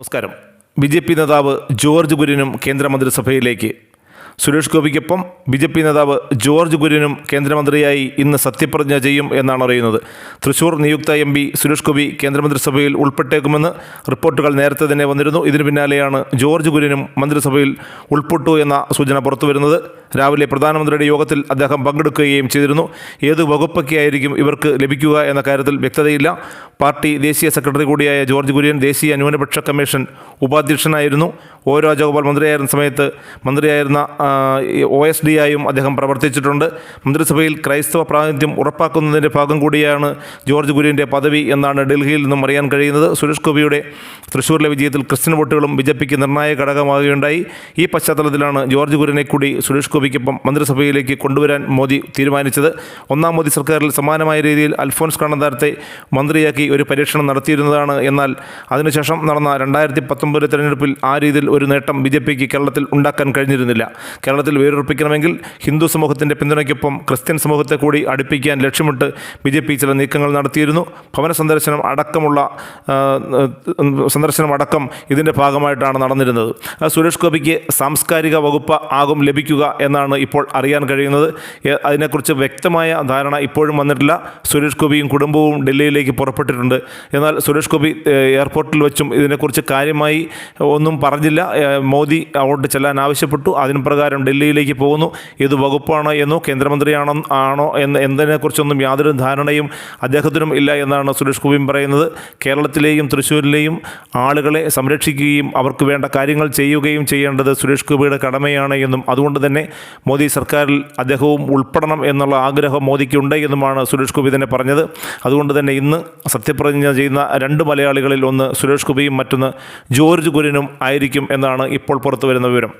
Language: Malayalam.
നമസ്കാരം. ബി ജെ പി നേതാവ് ജോർജ് കുര്യനും കേന്ദ്രമന്ത്രിസഭയിലേക്ക്. സുരേഷ് ഗോപിക്കൊപ്പം ബി ജെ പി നേതാവ് ജോർജ് ഗുരിനും കേന്ദ്രമന്ത്രിയായി ഇന്ന് സത്യപ്രതിജ്ഞ ചെയ്യും എന്നാണ് അറിയുന്നത് തൃശൂർ നിയുക്ത എം പി സുരേഷ് ഗോപി കേന്ദ്രമന്ത്രിസഭയിൽ ഉൾപ്പെട്ടേക്കുമെന്ന് റിപ്പോർട്ടുകൾ നേരത്തെ തന്നെ വന്നിരുന്നു. ഇതിനു പിന്നാലെയാണ് ജോർജ് ഗുരിനും മന്ത്രിസഭയിൽ ഉൾപ്പെട്ടു എന്ന സൂചന പുറത്തു വരുന്നത് രാവിലെ പ്രധാനമന്ത്രിയുടെ യോഗത്തിൽ അദ്ദേഹം പങ്കെടുക്കുകയും ചെയ്തിരുന്നു. ഏത് വകുപ്പൊക്കെ ആയിരിക്കും ഇവർക്ക് ലഭിക്കുക എന്ന കാര്യത്തിൽ വ്യക്തതയില്ല. പാർട്ടി ദേശീയ സെക്രട്ടറി കൂടിയായ ജോർജ് കുര്യൻ ദേശീയ ന്യൂനപക്ഷ കമ്മീഷൻ ഉപാധ്യക്ഷനായിരുന്നു. ഒ. രാജഗോപാൽ മന്ത്രിയായിരുന്ന സമയത്ത് മന്ത്രിയായിരുന്ന ഒ എസ് ഡി ആയും അദ്ദേഹം പ്രവർത്തിച്ചിട്ടുണ്ട്. മന്ത്രിസഭയിൽ ക്രൈസ്തവ പ്രാതിനിധ്യം ഉറപ്പാക്കുന്നതിന്റെ ഭാഗം കൂടിയാണ് ജോർജ് കുര്യന്റെ പദവി എന്നാണ് ഡൽഹിയിൽ നിന്നും അറിയാൻ കഴിയുന്നത്. സുരേഷ് ഗോപിയുടെ തൃശ്ശൂരിലെ വിജയത്തിൽ ക്രിസ്ത്യൻ വോട്ടുകളും ബി ജെ പിക്ക് നിർണായക ഘടകമാകുകയുണ്ടായി. ഈ പശ്ചാത്തലത്തിലാണ് ജോർജ് കുര്യനെ കൂടി സുരേഷ് ഗോപിക്കൊപ്പം മന്ത്രിസഭയിലേക്ക് കൊണ്ടുവരാൻ മോദി തീരുമാനിച്ചത്. ഒന്നാം മോദി സർക്കാരിൽ സമാനമായ രീതിയിൽ അൽഫോൺസ് കണ്ണന്താരത്തെ മന്ത്രിയാക്കി ഒരു പരീക്ഷണം നടത്തിയിരുന്നതാണ്. എന്നാൽ അതിനുശേഷം നടന്ന രണ്ടായിരത്തി പത്തൊമ്പത് തെരഞ്ഞെടുപ്പിൽ ആ രീതിയിൽ ഒരു നേട്ടം ബി ജെ പിക്ക് കേരളത്തിൽ ഉണ്ടാക്കാൻ കഴിഞ്ഞിരുന്നില്ല. കേരളത്തിൽ വേരുറപ്പിക്കണമെങ്കിൽ ഹിന്ദു സമൂഹത്തിന്റെ പിന്തുണയ്ക്കൊപ്പം ക്രിസ്ത്യൻ സമൂഹത്തെ കൂടി അടുപ്പിക്കാൻ ലക്ഷ്യമിട്ട് ബി ജെ പി ചില നീക്കങ്ങൾ നടത്തിയിരുന്നു. ഭവന സന്ദർശനം അടക്കമുള്ള സന്ദർശനം അടക്കം ഇതിന്റെ ഭാഗമായിട്ടാണ് നടന്നിരുന്നത്. സുരേഷ് ഗോപിക്ക് സാംസ്കാരിക വകുപ്പ് ആകും ലഭിക്കുക എന്നാണ് ഇപ്പോൾ അറിയാൻ കഴിയുന്നത്. അതിനെക്കുറിച്ച് വ്യക്തമായ ധാരണ ഇപ്പോഴും വന്നിട്ടില്ല. സുരേഷ് ഗോപിയും കുടുംബവും ഡൽഹിയിലേക്ക് പുറപ്പെട്ടിട്ടുണ്ട്. എന്നാൽ സുരേഷ് ഗോപി എയർപോർട്ടിൽ വെച്ചും ഇതിനെക്കുറിച്ച് കാര്യമായി ഒന്നും പറഞ്ഞില്ല. മോദി അങ്ങോട്ട് ചെല്ലാൻ ആവശ്യപ്പെട്ടു. അതിന് പ്രകാരം ഡൽഹിയിലേക്ക് പോകുന്നു. ഇത് വകുപ്പാണ് എന്നോ കേന്ദ്രമന്ത്രിയാണോ ആണോ എന്ന് എന്നതിനെക്കുറിച്ചൊന്നും യാതൊരു ധാരണയും അദ്ദേഹത്തിനും ഇല്ല എന്നാണ് സുരേഷ് ഗോപിയും പറയുന്നത്. കേരളത്തിലെയും തൃശ്ശൂരിലെയും ആളുകളെ സംരക്ഷിക്കുകയും അവർക്ക് വേണ്ട കാര്യങ്ങൾ ചെയ്യുകയും ചെയ്യേണ്ടത് സുരേഷ് ഗോപിയുടെ കടമയാണ് എന്നും അതുകൊണ്ട് തന്നെ മോദി സർക്കാരിൽ അദ്ദേഹവും ഉൾപ്പെടണം എന്നുള്ള ആഗ്രഹം മോദിക്കുണ്ട് എന്നുമാണ് സുരേഷ് ഗോപി തന്നെ പറഞ്ഞത്. അതുകൊണ്ട് തന്നെ ഇന്ന് സത്യപ്രതിജ്ഞ ചെയ്യുന്ന രണ്ട് മലയാളികളിൽ ഒന്ന് സുരേഷ് ഗോപിയും മറ്റൊന്ന് ജോർജ് കുര്യനും ആയിരിക്കും എന്നാണ് ഇപ്പോൾ പുറത്തു വരുന്ന വിവരം.